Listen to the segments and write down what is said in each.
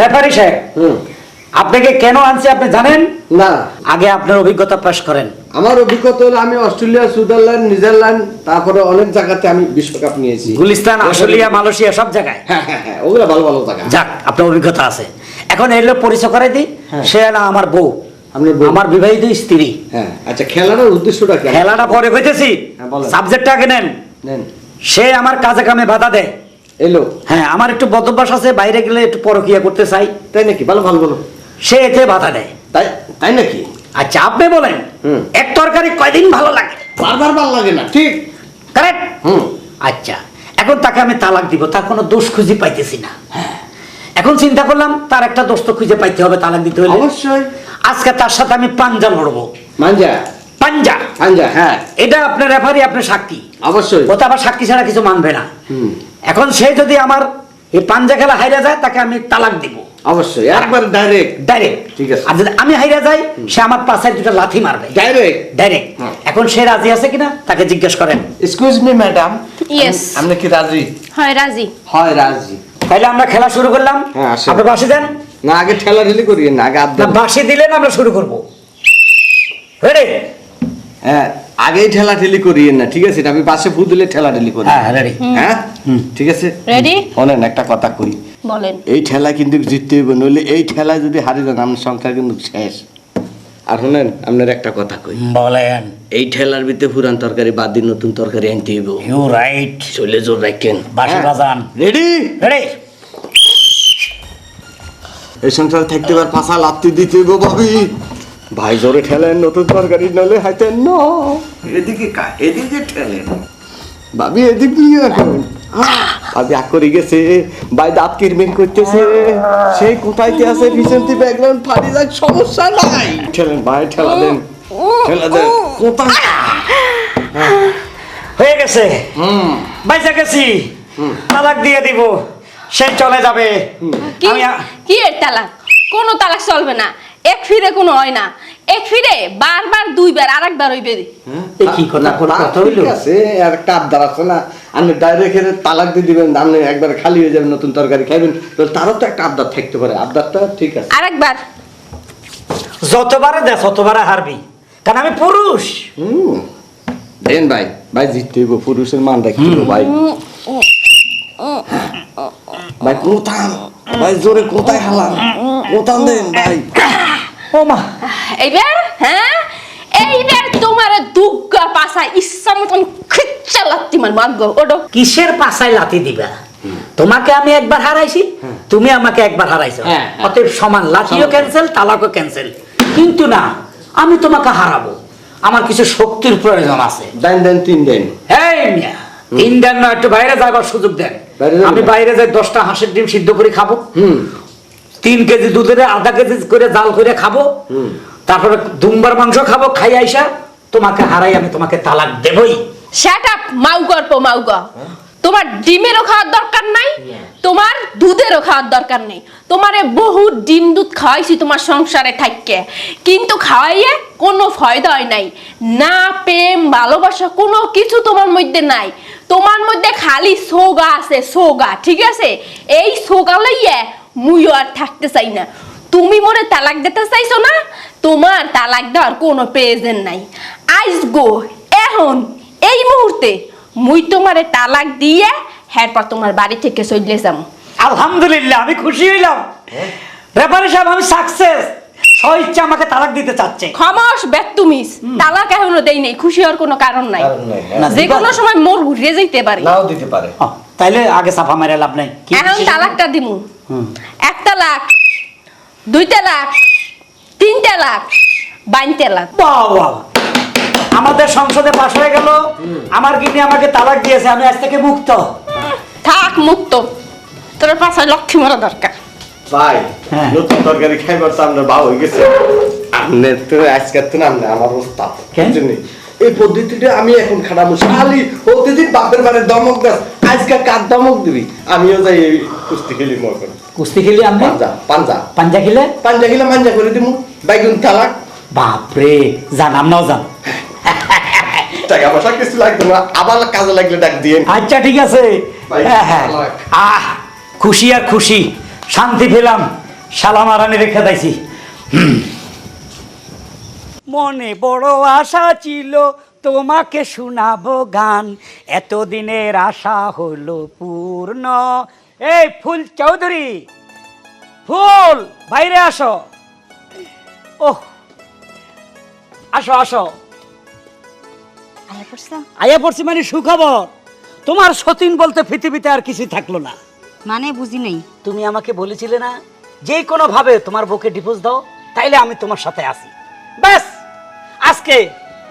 Referee সাহেব আপনাকে কেন আনছি আপনি জানেন? না। আগে আপনার অভিজ্ঞতা পেশ করেন। আমার অভিজ্ঞতা হলো আমি অস্ট্রেলিয়া সুইজারল্যান্ড নিউজিল্যান্ড তারপরে অনেক জায়গাতে আমি বিশ্বকাপ নিয়েছি। গুলিস্তান আশুলিয়া মালয়েশিয়া সব জায়গায়? হ্যাঁ হ্যাঁ হ্যাঁ ওগুলো ভালো ভালো জায়গা। যাক আপনার অভিজ্ঞতা আছে। এখন এর লোক পরিচয় করে দিই। হ্যাঁ। সে না আমার বউ? আমার বিবাহিত স্ত্রী। হ্যাঁ আচ্ছা খেলাটার উদ্দেশ্যটা কি? খেলাটা পরে হইতেছি হ্যাঁ, সাবজেক্টটা আগে নেন। নেন। সে আমার কাজে কামে বাধা দেয়। এলো। হ্যাঁ আমার একটু বদভ্যাস আছে বাইরে গেলে একটু পরকিয়া করতে চাই। তাই নাকি? ভালো ভালো ভালো। সে এতে বাধা দেয়। তাই তাই নাকি? আচ্ছা আপনি বলেন এক তরকারি কয়দিন ভালো লাগে? বারবার ভালো লাগে না ঠিক। কারেক্ট হুম। আচ্ছা এখন তাকে আমি তালাক দিব তার কোনো দোষ খুঁজে পাইতেছি না। এখন চিন্তা করলাম তার একটা দোষ তো খুঁজে পাইতে হবে তালাক দিতে হলে। অবশ্যই। আজকে তার সাথে আমি পাঞ্জা লড়বো। মাঞ্জা পাঞ্জা? পাঞ্জা হ্যাঁ। এটা আপনার রেফারি আপনার সাক্ষী। অবশ্যই। ও তো আবার সাক্ষী ছাড়া কিছু মানবে না। হুম। এখন সে যদি আমার এই পাঞ্জা খেলা হাইরা যায় তাকে আমি তালাক দিব। অবশ্যই একবার ডাইরেক্ট ডাইরেক্ট ঠিক আছে। আর যদি আমি হাইরা যাই সে আমার পাশে দুটো লাথি মারবে। ডাইরেক্ট ডাইরেক্ট হ্যাঁ। এখন সে রাজি আছে কিনা তাকে জিজ্ঞেস করেন। Excuse me madam Yes. আপনি কি রাজি? হয় রাজি। হয় রাজি। তাইলে আমরা খেলা শুরু করলাম। হ্যাঁ। আপনি বাসি দেন না আগে ঠেলা ঠেলি করি না আগে বাসি দিলেন আমরা শুরু করব। রেডি হ্যাঁ। আগেই ঠেলা ঠেলি করিয়ে না ঠিক আছে? আমি পাশে ফু দিলে ঠেলা ঠেলি করি। হ্যাঁ হ্যাঁ? ঠিক আছে রেডি শোনেন একটা কথা কই। বলেন। এই ঠেলা কিন্তু জিততে হইব নইলে এই ঠেলা যদি হারি যান আমার সংসার কিন্তু শেষ। আর শোনেন আপনার একটা কথা কই। বলেন। এই ঠেলার ভিতরে পুরান তরকারি বাদ দিয়ে নতুন তরকারি আনতে হইব। ইউ রাইট চলে জোর রাখেন বাঁশি বাজান। রেডি রেডি এই সংসারে থাকতে পার পাশা লাত্তি দিতে হইব ভাবি। ভাই জোরে ঠেলেন নতুন তরকারি নলে হাইতেন ন। এদিকে কা এদিকে ঠেলেন। ভাবি এদিক নিয়ে এখন। ভাবি করে গেছে। ভাই দাঁত কিরমিন করতেছে। সেই কোথায় কি আছে ব্যাকগ্রাউন্ড ফাটি যাক সমস্যা নাই। ঠেলেন ভাই ঠেলা দেন। ঠেলা দেন। কোথায়? হয়ে গেছে। হুম। বাইসা গেছি। তালাক দিয়ে দিব। সে চলে যাবে। কি? কি এর তালাক? কোনো তালাক চলবে না। এক ফিরে কোনো হয় না। এক ফিরে বারবার দুইবার আরেকবার হইবে এ কি কথা, কথা হইল? আছে আর একটা আবদার না? আপনি ডাইরেক্ট এর তালাক দিয়ে দিবেন আপনি একবার খালি হয়ে যাবেন নতুন তরকারি খাইবেন। তারও তো একটা আবদার থাকতে পারে। আবদারটা ঠিক আছে। আরেকবার। যতবারে দে ততবারে হারবি। কারণ আমি পুরুষ। হুম। দেন ভাই ভাই জিততে হইব পুরুষের মান রাখতে ভাই। ভাই কোথান ভাই জোরে কোথায় হালান? কোথান দেন ভাই? ও মা। এইবার হ্যাঁ? এইবার তোমার দুগ্গা পাশা ইচ্ছা মতন খিচ্চা লাগতি মানে মার্গ ওডো কিসের পাশায় লাথি দিবা? তোমাকে আমি একবার হারাইছি তুমি আমাকে একবার হারাইছো। হ্যাঁ, হ্যাঁ। অতএব সমান লাঠিও ক্যান্সেল তালাকও ক্যান্সেল কিন্তু না আমি তোমাকে হারাবো। আমার কিছু শক্তির প্রয়োজন আছে। দেন দেন তিন দেন। এই মিয়া তিন দেন না একটু বাইরে যাবার সুযোগ দেন। আমি বাইরে যাই দশটা হাঁসের ডিম সিদ্ধ করে খাব। হুম। তিন কেজি দুধের আধা কেজি করে জাল করে খাব। তারপরে দুম্বার মাংস খাব, খাই আইসা, তোমাকে হারাই আমি তোমাকে তালাক দেবই। শ্যাট আপ তোমার ডিমেরও খাওয়ার দরকার নাই, তোমার দুধেরও খাওয়ার দরকার নেই। তোমারে বহু ডিম দুধ খাওয়াইছি তোমার সংসারে থাককে কিন্তু খাওয়াইয়ে কোনো ফয়দা হয় নাই, না প্রেম, ভালোবাসা, কোনো কিছু তোমার মধ্যে নাই। তোমার মধ্যে খালি সোগা আছে, সোগা, ঠিক আছে? এই সোগা লইয়া মুইও আর থাকতে চাই না। তুমি মোরে তালাক দিতে চাইছো না? তোমার তালাক দেওয়ার কোনো প্রয়োজন নাই। আইস গো এখন এই মুহূর্তে মুই তোমারে তালাক দিয়ে হ্যারপর তোমার বাড়ি থেকে চলে যাম। আলহামদুলিল্লাহ আমি খুশি হইলাম। রেফারি সাহেব আমি সাকসেস ইচ্ছা আমাকে তালাক দিতে চাচ্ছে। খমস বেতুমিস তালাক এখনও দেই নাই খুশি হওয়ার কোনো কারণ নাই। হ্যাঁ। না, যে কোনো সময় মোর ঘুরিয়ে যাইতে পারে। নাও দিতে পারে। তাইলে আগে সাফা মেরে লাভ নাই। এখন তালাকটা দিমু। এক তালাক। দুই তালাক তিন তালাক বাইন তালাক বাহ, বাহ। আমাদের সংসদে পাশ হয়ে গেল। আমার গিনি আমাকে তালাক দিয়েছে আমি আজ থেকে মুক্ত। থাক মুক্ত। তোর পাশে লক্ষ্মী মরা দরকার। ভাই হ্যাঁ। নতুন তরকারি খাইবার তো আমরা বাউ হয়ে গেছে। আপনি তো আজকে তো না আমার ওস্তাদ। কেন? এই পদ্ধতিটা আমি এখন খাটাবো। শালি প্রতিদিন বাপের মানে দমক দাস আজকে কার দমক দিবি? আমিও যাই এই কুস্তি খেলি করি। কুস্তি খেলি আমি? পাঞ্জা পাঞ্জা। পাঞ্জা খেলে? পাঞ্জা খেলে মাঞ্জা করে দিমু। বাইগুন তালাক। বাপরে জান আমরাও জান টাকা পয়সা কিছু লাগতো না আবার কাজে লাগলে ডাক দিয়ে। আচ্ছা ঠিক আছে। হ্যাঁ, হ্যাঁ। আহ খুশি আর খুশি। শান্তি পেলাম। শালা মারানি রেখে দিয়েছি মনে বড় আশা ছিল তোমাকে শোনাবো গান। এতদিনের আশা হলো পূর্ণ। এই ফুল চৌধুরী ফুল বাইরে আসো। ওহ আসো আসো। আয়া পড়ছো? মানে সুখবর। তোমার সতীন বলতে পৃথিবীতে আর কিছুই থাকল না। মানে বুঝি নেই। তুমি আমাকে বলেছিলে না যে কোনো ভাবে তোমার বউকে ডিভোর্স দাও তাইলে আমি তোমার সাথে আসি ব্যাস! আজকে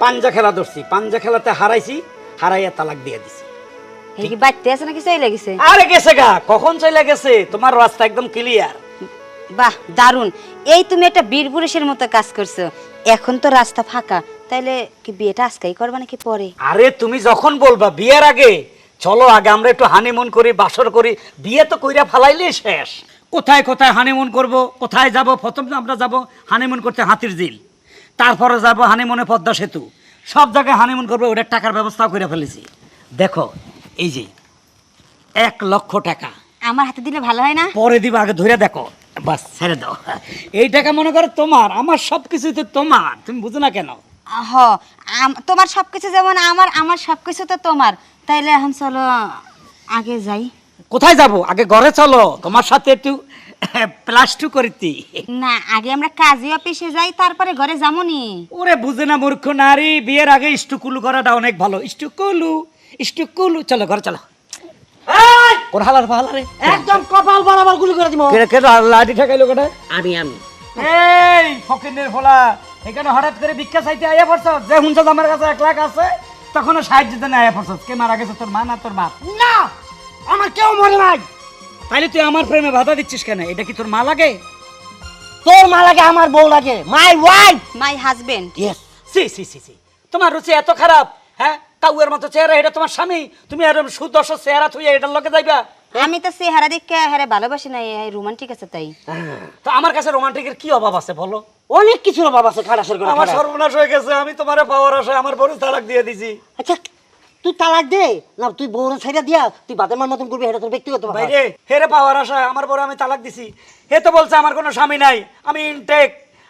পাঞ্জা খেলা ধরছি। পাঞ্জা খেলাতে হারাইছি হারাইয়া তালাক দিয়ে দিছি। কি বাড়তে আছে নাকি চলে গেছে? আরে গেছে গা কখন চলে গেছে? তোমার রাস্তা একদম ক্লিয়ার বাহ দারুণ এই তুমি একটা বীর পুরুষের মতো কাজ করছ। এখন তো রাস্তা ফাঁকা। তাইলে কি বিয়েটা আজকেই করবা নাকি পরে? আরে তুমি যখন বলবা বিয়ের আগে চলো আগে আমরা একটু হানিমুন করি বাসর করি। বিয়ে তো কইরা ফালাইলে শেষ। কোথায় কোথায় হানিমুন করব? কোথায় যাব? প্রথম আমরা যাব হানিমুন করতে হাতির ঝিল তারপরে যাব হানিমুনে পদ্মা সেতু। সব জায়গায় হানিমুন করব ওটার টাকার ব্যবস্থাও করে ফেলেছি। দেখো এই যে এক লক্ষ টাকা। আমার হাতে দিলে ভালো হয় না? পরে দিব আগে ধরে দেখো। বাস ছেড়ে দাও। এই টাকা মনে করো তোমার আমার সব কিছুই তো তোমার। তুমি বুঝো না কেন? হ তোমার সবকিছু যেমন আমার আমার সবকিছু তো তোমার। তাইলে এখন চলো আগে যাই। কোথায় যাব? আগে ঘরে চলো। তোমার সাথে একটু প্লাস টু করিতি। না আগে আমরা কাজী অফিসে যাই তারপরে ঘরে যামুনি। ওরে বুঝে না মূর্খ নারী বিয়ের আগে ইস্টুকুলু করাটা অনেক ভালো। ইস্টুকুলু ইস্টুকুলু চলো ঘরে চলো। কোন হালার পাহালা একদম কপাল বরাবর গুলি করে দিব। কে কে লাঠি ঠেকাইলো কেটে আমি আমি। এই ফকিনের ফোলা এখানে হঠাৎ করে ভিক্ষা চাইতে আয়া পড়ছ যে হুনছ আমার কাছে এক লাখ আছে তখন সাহায্য দিতে আয়া পড়ছ কে মারা গেছে তোর মা না তোর বাপ? না! আমার কেউ মরে নাই। তাইলে তুই আমার প্রেমে বাধা দিচ্ছিস কেন? এটা কি তোর মা লাগে? তোর মা লাগে আমার বউ লাগে। My wife my husband yes see see see see. তোমার রুচি এত খারাপ হ্যাঁ? কাউয়ের মতো চেহারা এটা তোমার স্বামী? তুমি এরকম সুদর্শ চেহারা থুইয়া এটার লগে যাইবা? আমি তো চেহারা দেখে হারে ভালোবাসি না রোমান্টিক আছে তাই। তো আমার কাছে রোমান্টিকের কি অভাব আছে বলো? অনেক কিছুর অভাব আছে করে আমার খারাপ। সর্বনাশ হয়ে গেছে আমি তোমার পাওয়ার আশায় আমার বড় তালাক দিয়ে দিছি। আচ্ছা তুই তালাক দে। না তুই বউরে ছাইরা দিয়া তুই বাদামার মতন করবি এটা তোর ব্যক্তিগত। বাইরে হেরে পাওয়ার আশায় আমার বড় আমি তালাক দিছি। হে তো বলছে আমার কোনো স্বামী নাই আমি ইনটেক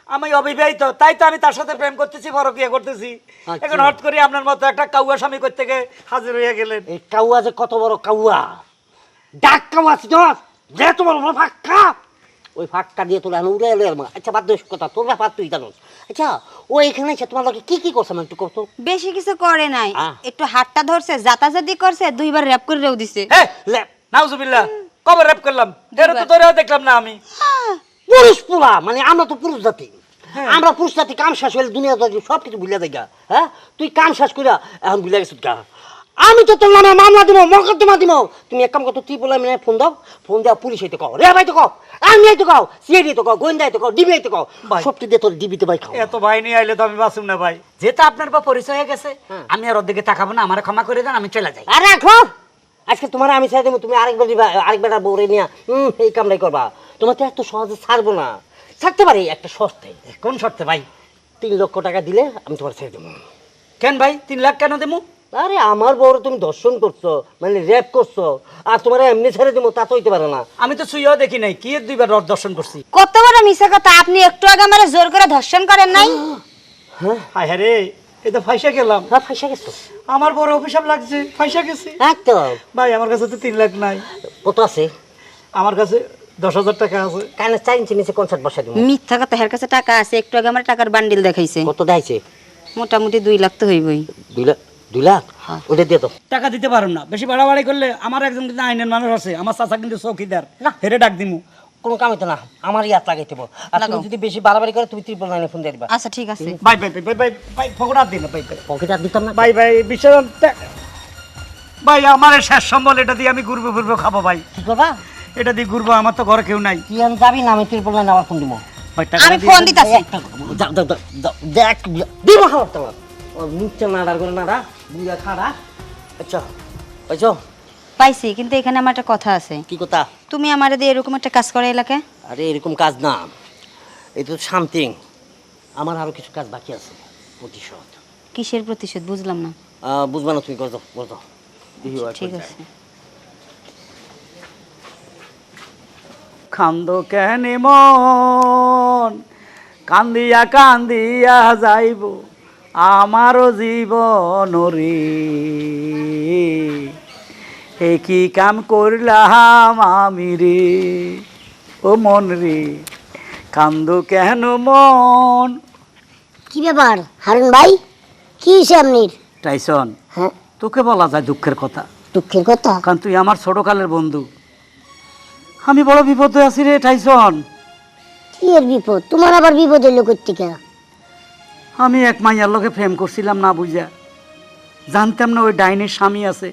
আমি অবিবাহিত তাই তো আমি তার সাথে প্রেম করতেছি পরকিয়া করতেছি। আচ্ছা। এখন হট করে আপনার মতো একটা কাউয়া স্বামী করতে গিয়ে হাজির হয়ে গেলেন? এই কাউয়া যে কত বড় কাউয়া। ডাক কাউয়া চিনস যে তোমার ফাঁকা ওই ফাঁকটা দিয়ে তোলা উড়ে এলো আচ্ছা বাদ কথা তোর ব্যাপার তুই জানোস। আচ্ছা ও এখানে এসে তোমার কি কি করছে আমি একটু কত? বেশি কিছু করে নাই। আহ। একটু হাতটা ধরছে জাতাজাতি করছে দুইবার র্যাপ দিছে। হ্যাঁ নাউজুবিল্লাহ কবে র্যাপ করলাম। এটা তো তোরেও দেখলাম না আমি। পুরুষ পুরা মানে আমরা তো পুরুষ জাতি। আমরা পুরুষ জাতি কাম শেষ হলে দুনিয়া জাতি সব কিছু ভুলে দেখা হ্যাঁ? তুই কাম শেষ করিয়া এখন ভুলে গেছিস গা। আমি তো তোর নামে মামলা দিব মকদ্দমা দিব। তুমি এক কাম করতো তুই বলে মানে ফোন দাও ফোন দেওয়া পুলিশ হইতে কও রে ভাই তো কও আমি তো কও সিআইডি তো কও গোয়েন্দা তো কও ডিবি তো কও। সবটি দিয়ে তোর ডিবিতে ভাই খাও এত ভাই নিয়ে আইলে তো আমি বাঁচুম না ভাই। যেহেতু আপনার বা পরিচয় হয়ে গেছে আমি আর ওর দিকে তাকাবো না আমার ক্ষমা করে দেন আমি চলে যাই। আরে রাখো! আজকে তোমার আমি চাই দেবো তুমি আরেকবার দিবা আরেকবার বউরে নিয়ে হুম এই কামটাই করবা। তোমার তো এত সহজে ছাড়বো না। ছাড়তে পারি একটা সস্তে কোন শর্তে ভাই? তিন লক্ষ টাকা দিলে আমি তোমার ছেড়ে দেবো। কেন ভাই? তিন লাখ কেন দেবো? আরে আমার বউরে তুমি দর্শন করছ মানে র্যাপ করছ আর তোমার এমনি ছেড়ে দেবো তা তো হইতে পারে না। আমি তো সুইও দেখি নাই কি এর দুইবার রথ দর্শন করছি? কত বড় মিশা কথা আপনি একটু আগে আমার জোর করে ধর্ষণ করেন নাই? হায়। হ্যাঁ রে এই তো ফাইসা গেলাম। হ্যাঁ ফাইসা গেছো। আমার বড় অভিশাপ লাগছে ফাইসা গেছি। একদম। ভাই আমার কাছে তো তিন লাখ নাই। কত আছে। আমার কাছে দশ হাজার টাকা আছে। কানে চার ইঞ্চি নিচে কনসার্ট বসা দিব মিথ্যা কথা হের কাছে টাকা আছে একটু আগে আমার টাকার বান্ডিল দেখাইছে। কত দেয়ছে মোটামুটি দুই লাখ তো হইবই। দুই লাখ দুই লাখ? ওটা দিয়ে তো টাকা দিতে পারুন না। বেশি বাড়াবাড়ি করলে আমার একজন কিন্তু আইনের মানুষ আছে। আমার চাচা কিন্তু চৌকিদার। না। হেরে ডাক দিমু। কোনো কামে তো না। আমার ইয়াত লাগাইতে বল আর তুমি যদি বেশি বাড়াবাড়ি করে তুমি ত্রিপল নাইনে ফোন দিয়ে দিবা। আচ্ছা ঠিক আছে। ভাই ভাই ভাই ভাই ভাই ফকড়া দিন ভাই পকেট আর দিতাম না? ভাই ভাই বিশাল ভাই আমার শেষ সম্বল এটা দিয়ে আমি ঘুরবো ঘুরবো খাব ভাই কি করবা এটা দিয়ে ঘুরবো আমার তো ঘরে কেউ নাই। তুই আমি যাবি না আমি ত্রিপল নাইনে আবার ফোন দিব। আমি ফোন দিতাছি। দেখ দিব খাবার তোমার। ও নিচে নাড়ার করে নাড়া। বুড়া খাড়া। আচ্ছা পাইছো? পাইছি কিন্তু এখানে আমার একটা কথা আছে। কি কথা? তুমি আমারে দিয়ে এরকম একটা কাজ করে এলাকায় আরে এরকম কাজ না। এই তো সামথিং আমার আরও কিছু কাজ বাকি আছে প্রতিশোধ। কিসের প্রতিশোধ? বুঝলাম না। আহ, বুঝবা না তুমি দেখি ও আর ঠিক আছে। খান্দ কেন মন কান্দিয়া কান্দিয়া যাইব। আমারও জীবন রে। কি কাম করলাম আমি রে? ও মন রে কান্দ কেন মন? কি ব্যাপার হারুন ভাই? কি হয়েছে আপনার? টাইসন হ্যাঁ। তোকে বলা যায় দুঃখের কথা। দুঃখের কথা? কারণ তুই আমার ছোটকালের বন্ধু। আমি বড় বিপদে আছি রে টাইসন। কি এর বিপদ? তোমার আবার বিপদ হইল কোথেকে আমি এক মাইয়ার লোকে প্রেম করছিলাম না বুঝা। জানতাম না ওই ডাইনের স্বামী আছে।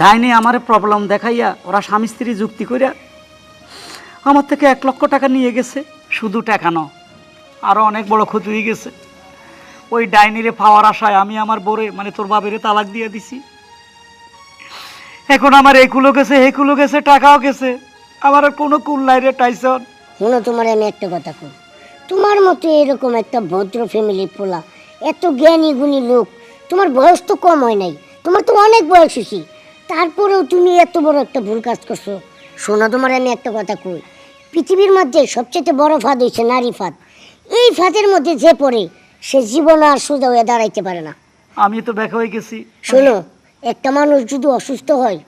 ডাইনে আমার প্রবলেম দেখাইয়া ওরা স্বামী স্ত্রী যুক্তি করিয়া আমার থেকে এক লক্ষ টাকা নিয়ে গেছে, শুধু টাকা ন আরও অনেক বড় ক্ষতি হয়ে গেছে। ওই ডাইনিরে পাওয়ার আশায় আমি আমার বোরে মানে তোর বাবেরে তালাক দিয়ে দিছি। এখন আমার এই কুলো গেছে এই কুলো গেছে, টাকাও গেছে। আমার কোনো কুল নাই রে, টাইসন। শোনো তোমার আমি একটা কথা কই। তোমার মতো এরকম একটা ভদ্র ফ্যামিলি পোলা এত জ্ঞানী গুণী লোক তোমার বয়স তো কম হয় নাই তোমার তো অনেক বয়স হয়েছি। তারপরেও তুমি এত বড় একটা ভুল কাজ করছ। শোনো তোমার আমি একটা কথা কই পৃথিবীর মধ্যে সবচেয়ে বড় ফাঁদ হয়েছে নারী ফাঁদ। এই ফাঁদের মধ্যে যে পড়ে সে জীবন আর সোজা হয়ে দাঁড়াইতে পারে না। আমি তো দেখা হয়ে গেছি। শোনো একটা মানুষ যদি অসুস্থ হয়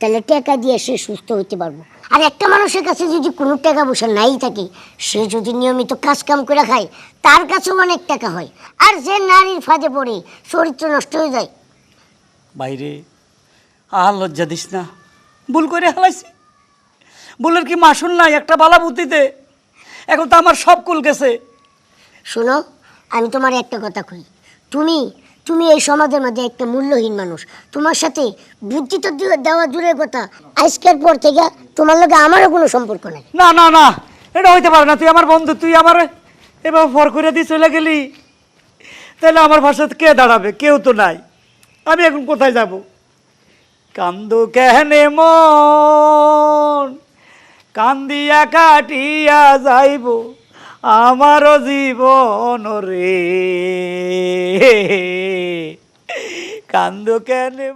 তাহলে টাকা দিয়ে সে সুস্থ হইতে পারব। আর একটা মানুষের কাছে যদি কোনো টাকা পয়সা নাই থাকে সে যদি নিয়মিত কাজ কাম করে খায় তার কাছেও অনেক টাকা হয়। আর যে নারীর ফাঁদে পড়ে চরিত্র নষ্ট হয়ে যায়। বাইরে আর লজ্জা দিস না। ভুল করে হালাইছি। ভুলের কি মাসুল নাই একটা বালা বুদ্ধিতে? এখন তো আমার সব কুল গেছে। শোনো আমি তোমার একটা কথা কই। তুমি তুমি এই সমাজের মধ্যে একটা মূল্যহীন মানুষ। তোমার সাথে বুদ্ধি তো দেওয়া দূরের কথা। আজকের পর থেকে তোমার লগে আমারও কোনো সম্পর্ক নাই। না না না। এটা হইতে পারে না। তুই আমার বন্ধু, তুই আমার এবার ফর করে দিয়ে চলে গেলি। তাহলে আমার ভাষাতে কে দাঁড়াবে? কেউ তো নাই। আমি এখন কোথায় যাব? কান্দো কেহনে মন? কান্দিয়া কাটিয়া যাইব। আমারও জীবন রে। কান্দো কেনে?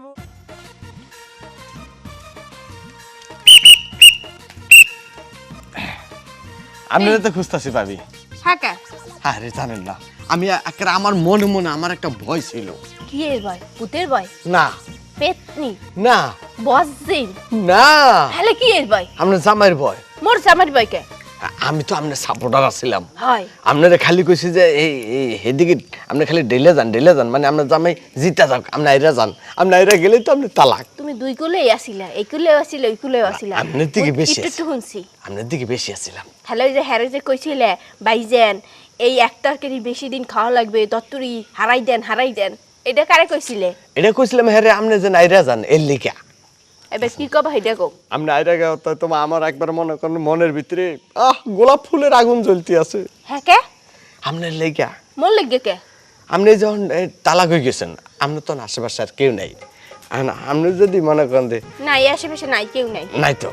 আমি তো খুঁজতেছি ভাবি। ফাঁকা আরে জানেন না আমি একেবারে আমার মনে মনে আমার একটা ভয় ছিল। কি এর ভয়? ভূতের ভয়? না। পেতনি? না। বজ্জিন? না। তাহলে কি এর ভয়? আপনার জামাইয়ের ভয়। মোর জামার ভয় কে? আমি তো আপনার সাপোর্টার আছিলাম। আপনারা খালি কইছি যে এই এই এদিকে আপনি খালি ডেলে যান ডেলে যান মানে আপনার জামাই জিতা যাক আপনি আইরা যান। আপনি আইরা গেলেই তো আপনি তালাক। তুমি দুই কুলেই আসিলা এই কুলেও আসিলা ওই কুলেও আসিলা। আপনার দিকে বেশি একটু। শুনছি আপনার দিকে বেশি আছিলাম। তাহলে ওই যে হ্যারে যে কইছিলে বাইজেন এই এক তরকারি বেশি দিন খাওয়া লাগবে তত্তরি হারাই দেন হারাই দেন এটা কারে কইছিলে? এটা কইছিলাম হ্যাঁ রে, আপনি যেন আইরা যান এর লিখা এবার কি কবা এটা কো আপনি আইরা গেও তো তোমার আমার একবার মনে করেন মনের ভিতরে আহ গোলাপ ফুলের আগুন জ্বলতে আছে। হ্যাঁ কে? আপনার লেগা মোর লাগে কে? আপনি যখন তালাক হয়ে গেছেন আপনি তো আশেপাশে আর কেউ নাই। আর আপনি যদি মনে করেন যে না এই আশেপাশে নাই কেউ নাই। নাই তো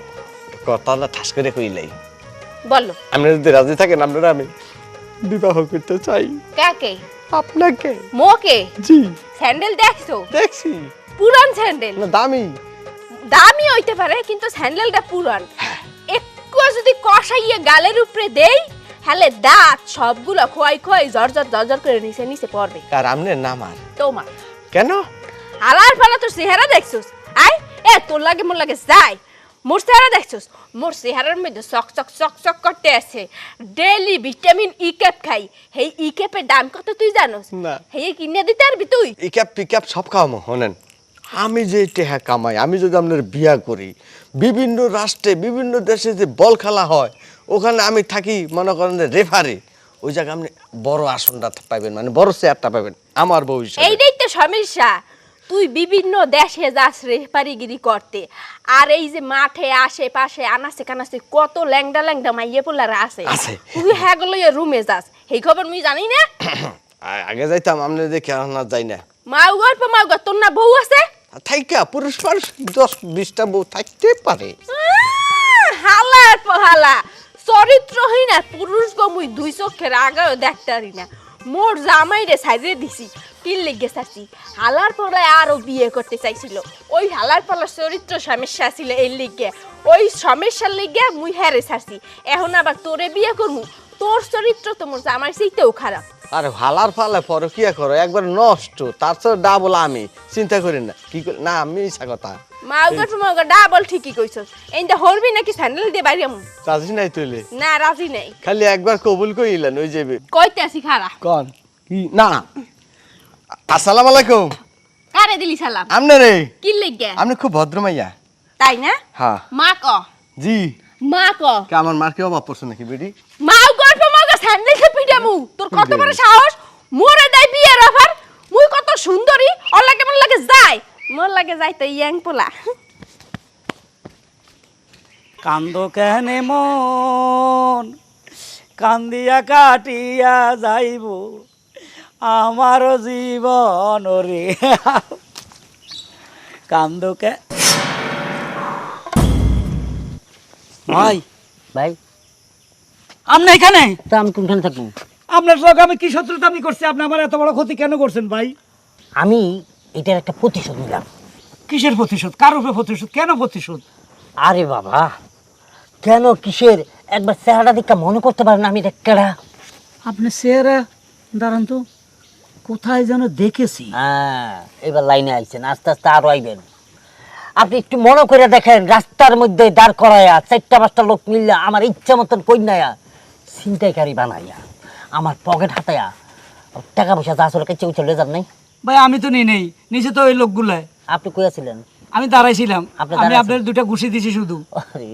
কথাটা ঠাস করে কইলাই। বলো। আপনি যদি রাজি থাকেন আপনারা আমি বিবাহ করতে চাই। কাকে? আপনাকে। মোকে? জি। স্যান্ডেল দেখছ? দেখছি। পুরান স্যান্ডেল? না দামি। দামি হইতে পারে কিন্তু স্যান্ডেলটা পুরান। একটু যদি কষাইয়ে গালের উপরে দেই হলে দাঁত সবগুলো খোয়াই খোয়াই জর্জর জর্জর করে নিচে নিচে পড়বে। আর আপনার নাম আর? তোমার। কেন? আলার ফালা তোর চেহারা দেখছস? আই এ তোর লাগে মোর লাগে যাই। মোর চেহারা দেখছস? মোর চেহারার মধ্যে চক চক চক চক করতে আছে। ডেলি ভিটামিন ই ক্যাপ খাই। সেই ই ক্যাপের দাম কত তুই জানোস? না। সেই কিনে দিতে পারবি তুই? ইক্যাপ পিক্যাপ সব খাওয়ামো শোনেন আমি যে টেহা কামাই আমি যদি আপনার বিয়া করি বিভিন্ন রাষ্ট্রে বিভিন্ন দেশে যে বল খেলা হয় ওখানে আমি থাকি মনে করেন রেফারি ওই জায়গায় আপনি বড় আসনটা পাবেন মানে বড় চেয়ারটা পাবেন আমার ভবিষ্যৎ এইটাই তো সমস্যা। তুই বিভিন্ন দেশে যাস রেফারিগিরি করতে আর এই যে মাঠে আশেপাশে আনাসে কানাসে কত ল্যাংডা ল্যাংডা মাইয়ে পোলারা আছে। আছে। তুই হ্যাঁ গুলো রুমে যাস এই খবর মুই জানি না? আগে যাইতাম আপনি দেখে আর যাই না। মাউ গল্প গল্প তোর না বউ আছে? থাইকা পুরুষ মানুষ দশ বিশটা বউ থাকতে পারে। হালার পহালা চরিত্রহীন আর পুরুষ গো মুই দুই চোখের আগে দেখতে পারি না। মোর জামাই রে সাইজে দিছি কি লেগে চাচ্ছি হালার পলায় আরও বিয়ে করতে চাইছিল। ওই হালার পলার চরিত্র সমস্যা ছিল এই লিগে। ওই সমস্যার লিগে মুই হেরে ছাড়ছি এখন আবার তোরে বিয়ে করমু। তোর চরিত্র তো মোর আমার সেইটাও খারাপ। আরে হালার ফালে পরকিয়া করো একবার নষ্ট। তার সাথে ডাবল আমি। চিন্তা করি না। কি করি? না আমি ইচ্ছা কথা। মাউগা টুমাউগা ডাবল ঠিকই কইছস। এইটা হরবি নাকি স্যান্ডেল দিয়ে বাইরে আমু রাজি নাই তুইলে? না রাজি নেই। খালি একবার কবুল করিলেন ওই যাবে কইতে আসি খারা কন? কি? না আসসালামু আলাইকুম। কারে দিলি সালাম? আমনে রে? কি লেগে? খুব ভদ্র মাইয়া। তাই না? হ্যাঁ। মা ক? জি। মা ক? কে আমার মার কেউ অভাব পড়ছে নাকি বেটি মাও স্যান্ডেল পিটামু তোর কত বড় সাহস? মোরে দেয় বিয়ের অফার মুই কত সুন্দরী। ওর লাগে মন লাগে যায়। মোর লাগে যাই তো ইয়াং পোলা। কান্দ কেনে মন? কান্দিয়া কাটিয়া যাইব। আমার জীবন রে। কান্দ কে ভাই। ভাই। আপনি এখানে? তা আমি কোনখানে থাকব? আপনার সঙ্গে আমি কি শত্রুতা আমি করছি? আপনি আমার এত বড় ক্ষতি কেন করছেন ভাই? আমি এটার একটা প্রতিশোধ নিলাম। কিসের প্রতিশোধ? কার উপরে প্রতিশোধ? কেন প্রতিশোধ? আরে বাবা কেন কিসের? একবার চেহারা দেখা মনে করতে পারেন না আমি এটা কেডা। আপনি চেহারা দাঁড়ান তো কোথায় যেন দেখেছি। হ্যাঁ এবার লাইনে আইছেন আস্তে আস্তে আরও আইবেন। আপনি একটু মনে করে দেখেন রাস্তার মধ্যে দাঁড় করাইয়া চারটা পাঁচটা লোক মিললে আমার ইচ্ছা মতন কইনায়া ছিনতাইকারী বানাইয়া আমার পকেট হাতায়া টাকা পয়সা যা আসলে কেচে চলে যান নাই? ভাই আমি তো নেই নেই নিচে তো ওই লোকগুলাই। আপনি কইয়াছিলেন আমি দাঁড়াইছিলাম আপনি আমি আপনার দুটা ঘুষি দিছি শুধু। আরে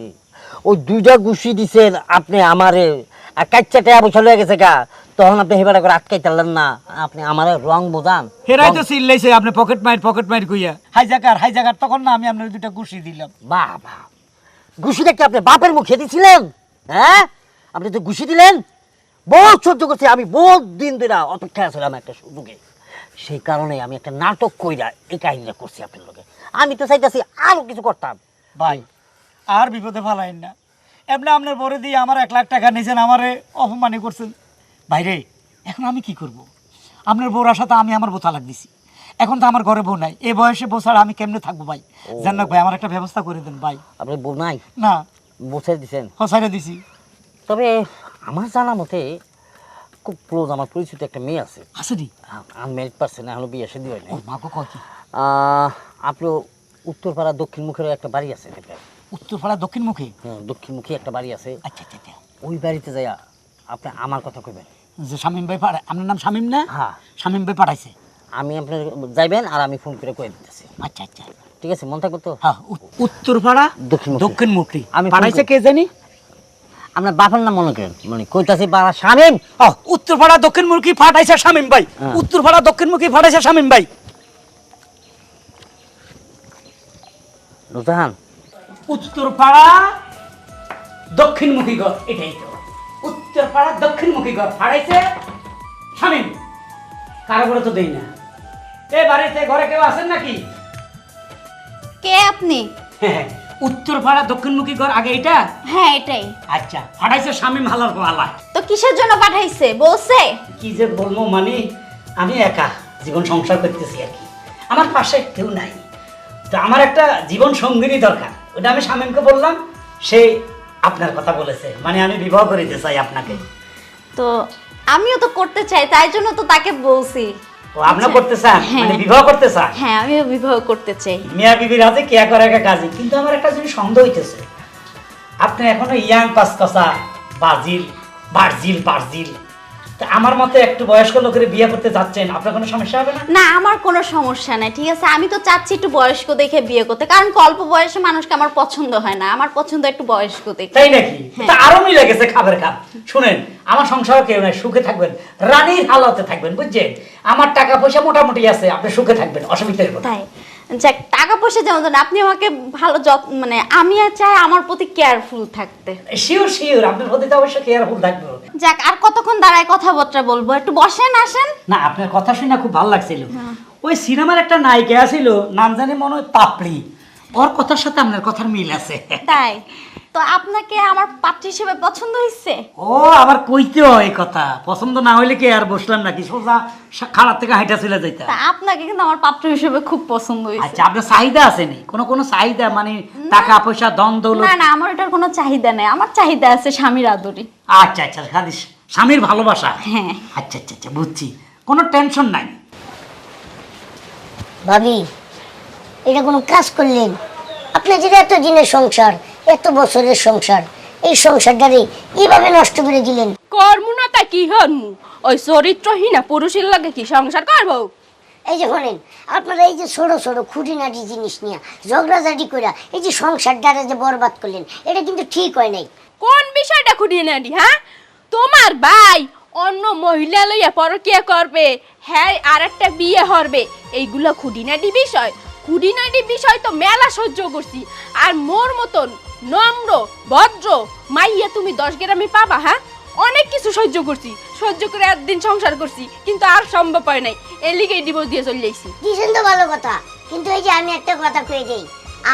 ওই দুইটা গুছি দিছেন আপনি আমারে আর কাচ্চা টাকা পয়সা লয়ে গেছে গা তখন আপনি হেবাটা করে আটকাই না। আপনি আমারে রং বোঝান হেরাই তো চিল্লাইছে আপনি পকেট মাইর পকেট মাইর কইয়া। হাই জাকার হাই জাকার তখন না আমি আপনার দুটা ঘুষি দিলাম। বাহ ঘুষিটা কি আপনি বাপের মুখে দিছিলেন? হ্যাঁ? আপনি তো ঘুষি দিলেন। বহুত সহ্য করছি আমি বহুত দিন ধরে অপেক্ষা ছিলাম একটা সুযোগে সেই কারণে আমি একটা নাটক কইরা এই কাহিনীটা করছি আপনার লোকে আমি তো চাইতেছি আরও কিছু করতাম। ভাই আর বিপদে ফালাইন না। এমনি আপনার বরে দিয়ে আমার এক লাখ টাকা নিয়েছেন আমারে অপমানি করছেন। ভাইরে এখন আমি কি করব? আপনার বউর সাথে আমি আমার বউ তালাক দিছি। এখন তো আমার ঘরে বউ নাই। এই বয়সে বউ ছাড়া আমি কেমনে থাকব ভাই? জান্নাক ভাই আমার একটা ব্যবস্থা করে দেন ভাই। আপনি বউ নাই? না। বসে দিছেন? হসাইরা দিছি। তবে আমার জানা মতে খুব ক্লোজ আমার পরিচিত একটা মেয়ে আছে। আসেনি আনমেরিড পার্সন এখনও বিয়ে সে দিয়ে ও মাকে কয় কি? আপনি উত্তরপাড়া দক্ষিণ মুখের একটা বাড়ি আছে উত্তরপাড়া দক্ষিণ মুখে হ্যাঁ দক্ষিণ মুখী একটা বাড়ি আছে। আচ্ছা আচ্ছা আচ্ছা। ওই বাড়িতে যাইয়া আপনি আমার কথা কইবেন। যে শামিম ভাই পাঠায় আপনার নাম শামিম না? হ্যাঁ। শামিম ভাই পাঠাইছে আমি আপনার যাইবেন আর আমি ফোন করে কয়ে দিতেছি। আচ্ছা আচ্ছা। ঠিক আছে মন থাকবে তো? হ্যাঁ উত্তরপাড়া দক্ষিণমুখী। দক্ষিণমুখী। আমি ফোন পাঠাইছে কে জানি? আপনার বাপের নাম মনে করেন। মানে কইতাছি বাড়া শামিম। ও উত্তরপাড়া দক্ষিণমুখী ফাটাইছে শামিম ভাই। হ্যাঁ। উত্তরপাড়া দক্ষিণমুখী ফাটাইছে শামিম ভাই। নুরজাহান উত্তরপাড়া দক্ষিণমুখী ঘর এটাই তো। উত্তরপাড়া দক্ষিণমুখী ঘর ফাটাইছে শামিম। কারও করে তো দেই না। এ বাড়িতে ঘরে কেউ আছেন নাকি? কে আপনি? হ্যাঁ, উত্তরপাড়া দক্ষিণমুখী ঘর আগে এটা? হ্যাঁ এটাই। আচ্ছা ফাটাইছে শামিম হালার পালা তো কিসের জন্য পাঠাইছে? বলছে? কি যে বলব মানে আমি একা জীবন সংসার করতেছি আর কি। আমার পাশে কেউ নাই। তো আমার একটা জীবন সঙ্গিনী দরকার। ওটা আমি স্বামীকে বললাম সে আপনার কথা বলেছে। মানে আমি বিবাহ করিতে চাই আপনাকে। তো আমিও তো করতে চাই তাই জন্য তো তাকে বলছি। ও আপনার করতে চান? মানে বিবাহ করতে চান? হ্যাঁ বিবাহ করতে চাই। মিয়া বিবির হাতে কেয়া করে একা কাজে? কিন্তু আমার একটা জিনিস সন্দেহ হইতেছে। আপনি এখনও ইয়াং পাঁচকসা বাজিল বার্জিল বার্জিল আমার মতে একটু বয়স্ক লোকের বিয়ে করতে যাচ্ছেন আপনার কোনো সমস্যা হবে না? না আমার কোনো সমস্যা নাই ঠিক আছে? আমি তো চাচ্ছি একটু বয়স্ক দেখে বিয়ে করতে কারণ অল্প বয়সে মানুষকে আমার পছন্দ হয় না আমার পছন্দ একটু বয়স্ক দেখে। তাই নাকি? তা আরও মিলে গেছে খাবার খাপ শুনেন আমার সংসার কেউ নাই সুখে থাকবেন রানীর হালতে থাকবেন বুঝছেন? আমার টাকা পয়সা মোটামুটি আছে আপনি সুখে থাকবেন অসুবিধা নেই তাই। যাক টাকা পয়সা যেমন দেন, আপনি আমাকে ভালো যত্ন মানে আমি আর চাই আমার প্রতি কেয়ারফুল থাকতে। শিওর শিওর আপনার প্রতি তো অবশ্যই কেয়ারফুল থাকব। যাক আর কতক্ষণ দাঁড়ায় কথাবার্তা বলব? একটু বসেন আসেন। না আপনার কথা শুনে খুব ভালো লাগছিল। ওই সিনেমার একটা নায়িকা ছিল নাম জানি মনে হয় পাপড়ি। ওর কথার সাথে আপনার কথার মিল আছে। তাই? তো আপনাকে আমার পাত্র হিসেবে পছন্দ হয়েছে ও আবার কইতে হয় কথা। পছন্দ না হইলে কি আর বসলাম নাকি? সোজা খাড়ার থেকে হাইটা চলে যাইতা। তা আপনাকে কিন্তু আমার পাত্র হিসেবে খুব পছন্দ হয়েছে আচ্ছা আপনার চাহিদা আছে নি? কোনো কোনো চাহিদা? মানে টাকা পয়সা দন দৌলত? না না আমার এটার কোনো চাহিদা নাই। আমার চাহিদা আছে স্বামীর আদরি। আচ্ছা আচ্ছা খালি স্বামীর ভালোবাসা? হ্যাঁ। আচ্ছা আচ্ছা আচ্ছা বুঝছি। কোনো টেনশন নাই। ভাবি এটা কোনো কাজ করলেন? আপনার যেটা এত দিনের সংসার এত বছরের সংসার। এই সংসারটারে এইভাবে নষ্ট করে দিলেন? কর্মনা তা কি হনমু ওই চরিত্রহীনা পুরুষের লাগে কি সংসার করব? এই যে শোনেন আপনারা এই যে ছোট ছোট খুঁটিনাটি জিনিস নিয়ে ঝগড়াঝাটি করে এই যে সংসারটারে যে বরবাদ করলেন এটা কিন্তু ঠিক হয় নাই। কোন বিষয়টা খুঁটিয়ে নাডি হ্যাঁ? তোমার ভাই অন্য মহিলা লইয়া পরকিয়া করবে হ্যাঁ আর একটা বিয়ে হরবে এইগুলো খুঁটিনাটি বিষয়। খুঁটিনাটি বিষয় তো মেলা সহ্য করছি আর মোর মতন নম্র ভদ্র মাইয়া তুমি দশ গ্রামে পাবা হ্যাঁ? অনেক কিছু সহ্য করছি সহ্য করে একদিন সংসার করছি কিন্তু আর সম্ভব হয় নাই। এর লিগেই ডিভোর্স দিয়ে চলে যাইছি দিয়েছেন তো ভালো কথা কিন্তু এই যে আমি একটা কথা কয়ে যাই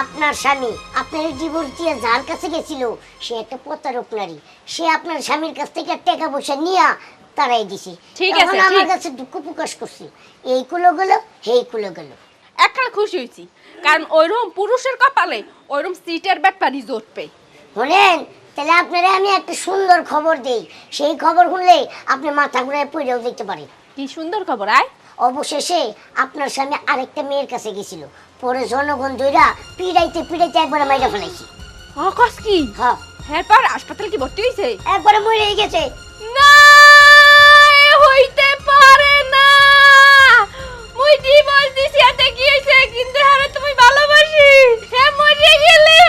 আপনার স্বামী আপনার ডিভোর্স দিয়ে যার কাছে গেছিল সে একটা প্রতারক নারী। সে আপনার স্বামীর কাছ থেকে টাকা পয়সা নিয়ে তারাই দিছে। ঠিক আছে, আমার কাছে দুঃখ প্রকাশ করছি। এই কুলো গেলো হেই কুলো গেলো। একটা খুশি হয়েছি কারণ ওইরকম পুরুষের কপালে ওইরকম সিটের ব্যাপারই জোটবে। শোনেন তাহলে আপনারা আমি একটা সুন্দর খবর দেই। সেই খবর শুনলে আপনি মাথা ঘুরে পড়েও দেখতে পারেন। কি সুন্দর খবর আয়। অবশেষে আপনার স্বামী আরেকটা মেয়ের কাছে গেছিল। পরে জনগণ দইরা পিড়াইতে পিড়াইতে একবারে মাইরা ফেলাইছি। কি? হ্যাঁ। হ্যাঁ পর হাসপাতাল কি ভর্তি হয়েছে একবারে মরে গেছে। না! মুই ডিভোর্স দিছি এতে কি হইছে? কিন্তু হ্যাঁ তুমি ভালোবাসি। হ্যাঁ মরে গেলে।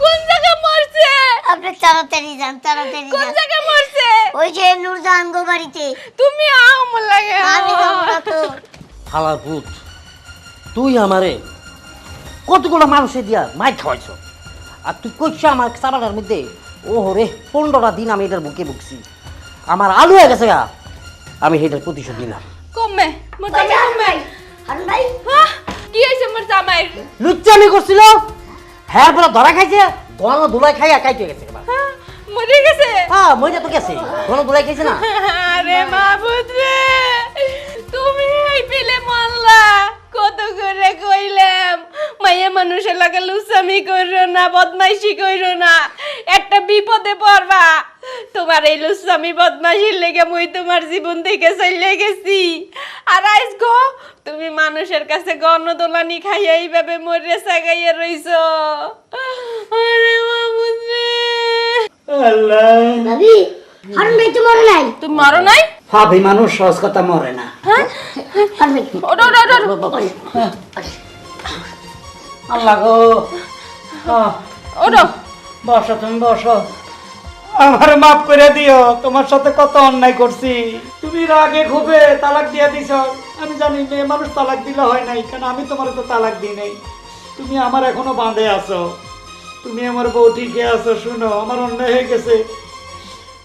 কোন জায়গা মরছে? আপনি তাড়াতাড়ি যান তাড়াতাড়ি কোন জায়গা মরছে? ওই যে নুরজাহান গো বাড়িতে। তুমি আম লাগে আমি যাব না তো। হালার ভূত তুই আমারে কতগুলো মানুষে দিয়া মাই খাওয়াইছ? আর তুই কইছ আমার চারাটার মধ্যে ও রে পনেরোটা দিন আমি এটার বুকে বুকছি আমার আলু হয়ে গেছে গা। আমি এটার প্রতিশোধ নিলাম। কমে মোর জামাই কমে। হারুন ভাই। হ্যাঁ কি হইছে মোর জামাই লুচ্চামি করছিল? হ্যাঁ বলে ধরা খাইছে গণ ধুলাই খাইয়া খাইতে গেছে হ্যাঁ, মরে গেছে। হ্যাঁ মইটা তো গেছে। গণ ধুলাই খাইছে না? আরে মাহবুদ রে তুমি এই পিলে মানলা কত করে কইলাম মাইয়া মানুষের লাগে লুসামি করো না বদমাইশি করো না। একটা বিপদে পড়বা। তোমার এই লুসামি বদমাইশির লেগে মুই তোমার জীবন থেকে চলে গেছি। আর আইস গো তুমি মানুষের কাছে গণদোলানি খাইয়া এইভাবে মরে সাগাইয়া রইছো। আরে রে আল্লাহ। ভাবি হারুন ভাই তো মরে নাই? তুমি মারো নাই? ভাবি মানুষ সহজ কথা মরে না। ভাই। ওটো ওটো ওটো আল্লাহ গো। ওটো বসো তুমি বসো। আমার মাফ করে দিও, তোমার সাথে কত অন্যায় করছি। তুমি রাগে ক্ষোভে তালাক দিয়া দিছ। আমি জানি মেয়ে মানুষ তালাক দিলে হয় নাই কারণ আমি তোমার তো তালাক দিই নাই। তুমি আমার এখনও বাঁধে আছো। তুমি আমার বউ ঠিকই আছো, শুনো, আমার অন্যায় হয়ে গেছে।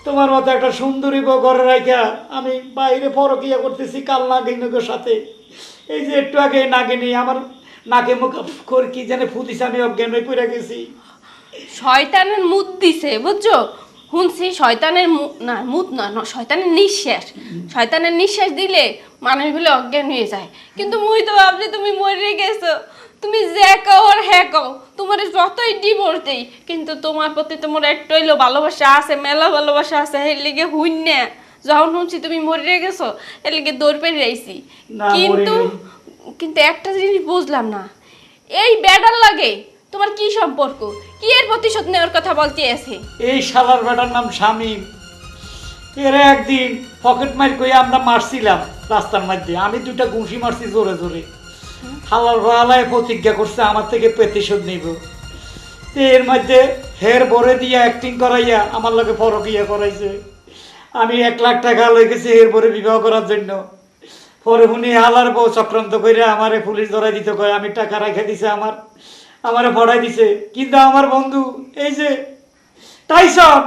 তোমার মতো একটা সুন্দরী বউ ঘরে রাখা আমি বাইরে পরকিয়া করতেছি কাল নাগিনগের সাথে। এই যে একটু আগে নাগিনি আমার নাকে মুখ করে কি জানে ফুদিছে আমি অজ্ঞান হয়ে পড়ে গেছি। শয়তানের মুদ দিছে, বুঝছ? শুনছি শয়তানের না মুদ না শয়তানের নিঃশ্বাস। শয়তানের নিঃশ্বাস দিলে মানুষ বলে অজ্ঞান হয়ে যায়। কিন্তু মুই তো ভাবছি তুমি মরে গেছো। তুমি যে কও আর হ্যাঁ কও তোমার যতই ডিভোর্স দেই কিন্তু তোমার প্রতি তোমার একটু হইল ভালোবাসা আছে মেলা ভালোবাসা আছে এর লিগে হুইন না। যখন শুনছি তুমি মরে গেছো এর লিগে দৌড় পেরে আইছি। কিন্তু কিন্তু একটা জিনিস বুঝলাম না। এই ব্যাডার লাগে তোমার কি সম্পর্ক? কি এর প্রতিশোধ নেওয়ার কথা বলতে আছে? এই শালার বেটার নাম শামীম এর একদিন পকেট মার কই আমরা মারছিলাম রাস্তার মধ্যে। আমি দুটা ঘুষি মারছি জোরে জোরে। হালার ভালায় প্রতিজ্ঞা করছে আমার থেকে প্রতিশোধ নিব। এর মধ্যে হের বরে দিয়ে অ্যাক্টিং করাইয়া আমার লোকে পরকিয়া করাইছে। আমি এক লাখ টাকা লই গেছি এর বরে বিবাহ করার জন্য। পরে উনি হালার বউ চক্রান্ত করে আমারে পুলিশ ধরাই দিতে কয়, আমি টাকা রেখে দিছে আমার। আমারে ভরাই দিছে। কিন্তু আমার বন্ধু, এই যে টাইসন,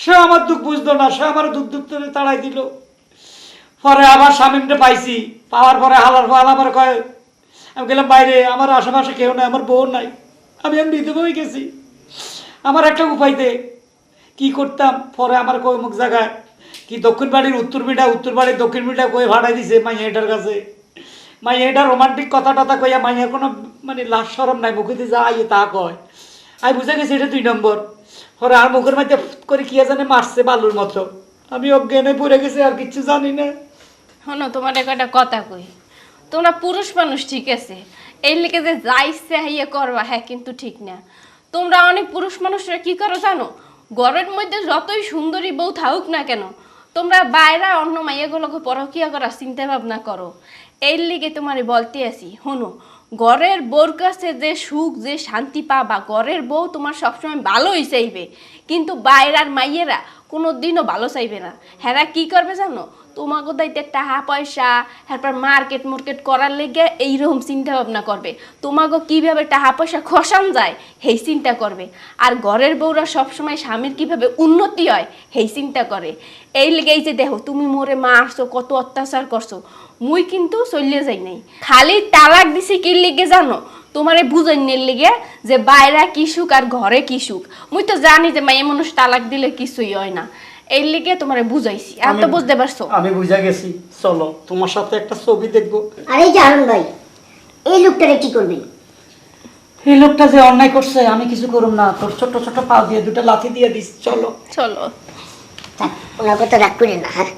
সে আমার দুঃখ বুঝতো না, সে আমার দুঃখ দুঃখ করে তাড়াই দিল। পরে আবার স্বামীটা পাইছি। পাওয়ার পরে হালার ফাল আমার কয়, আমি গেলাম বাইরে, আমার আশেপাশে কেউ নাই, আমার বউ নাই। আমি আমি বিধবা হয়ে গেছি। আমার একটা উপায় দে। কি করতাম? পরে আমার কই মুখ জায়গায় কি দক্ষিণ বাড়ির উত্তর মিটা উত্তর বাড়ির দক্ষিণ মিটা কয়ে ভাড়াই দিছে মাইয়া এটার কাছে। মাইয়া এটা রোমান্টিক কথা টথা কইয়া মাইয়ার কোনো মানে লাশ সরম নাই, মুখে দিয়ে যা আইয়ে তা কয়। আমি বুঝে গেছি এটা দুই নম্বর। পরে আর মুখের মধ্যে করে কি জানে মারছে বালুর মতো। আমি অজ্ঞানে পড়ে গেছি, আর কিচ্ছু জানি না। শোনো, তোমার একটা কথা কই। তোমরা পুরুষ মানুষ, ঠিক আছে? এই লেগে যে যা ইচ্ছে হাইয়ে করবা হ্যাঁ কিন্তু ঠিক না। তোমরা অনেক পুরুষ মানুষরা কি করো জানো? ঘরের মধ্যে যতই সুন্দরী বউ থাকুক না কেন, তোমরা বাইরে অন্য মাইয়াগুলোকে পরকিয়া করার চিন্তা ভাবনা করো। এই লিগে তোমার বলতে আসি শোনো ঘরের বউর কাছে যে সুখ, যে শান্তি পাবা ঘরের বউ তোমার সবসময় ভালোই চাইবে। কিন্তু বাইরার মাইয়েরা কোনো দিনও ভালো চাইবে না। হেরা কি করবে জানো? তোমাকে দাইতে টাকা পয়সা তারপর মার্কেট মার্কেট করার লেগে এইরকম চিন্তা ভাবনা করবে। তোমাকে কীভাবে টাকা পয়সা খসান যায়, সেই চিন্তা করবে। আর ঘরের বউরা সবসময় স্বামীর কীভাবে উন্নতি হয়, সেই চিন্তা করে। এই লেগে এই যে দেখো, তুমি মোরে মারছো, কত অত্যাচার করছ। মুই কিন্তু চলিয়ে যাই নাই। খালি তালাক দিছি কি লিগে জানো? তোমারে বুঝাইনের লিগে যে বাইরা কি সুখ আর ঘরে কি সুখ। মুই তো জানি যে মাইয়া মানুষ তালাক দিলে কিছুই হয় না। এই লিগে তোমারে বুঝাইছি। আর তো বুঝতে পারছ? আমি বুঝে গেছি। চলো তোমার সাথে একটা ছবি দেখব। আর এই যে ভাই এই লোকটারে কি করবেন এই লোকটা যে অন্যায় করছে আমি কিছু করুম না। তোর ছোট ছোট পা দিয়ে দুটো লাথি দিয়ে দিস। চলো। চলো। ওনার কথা রাগ করেন না হ্যাঁ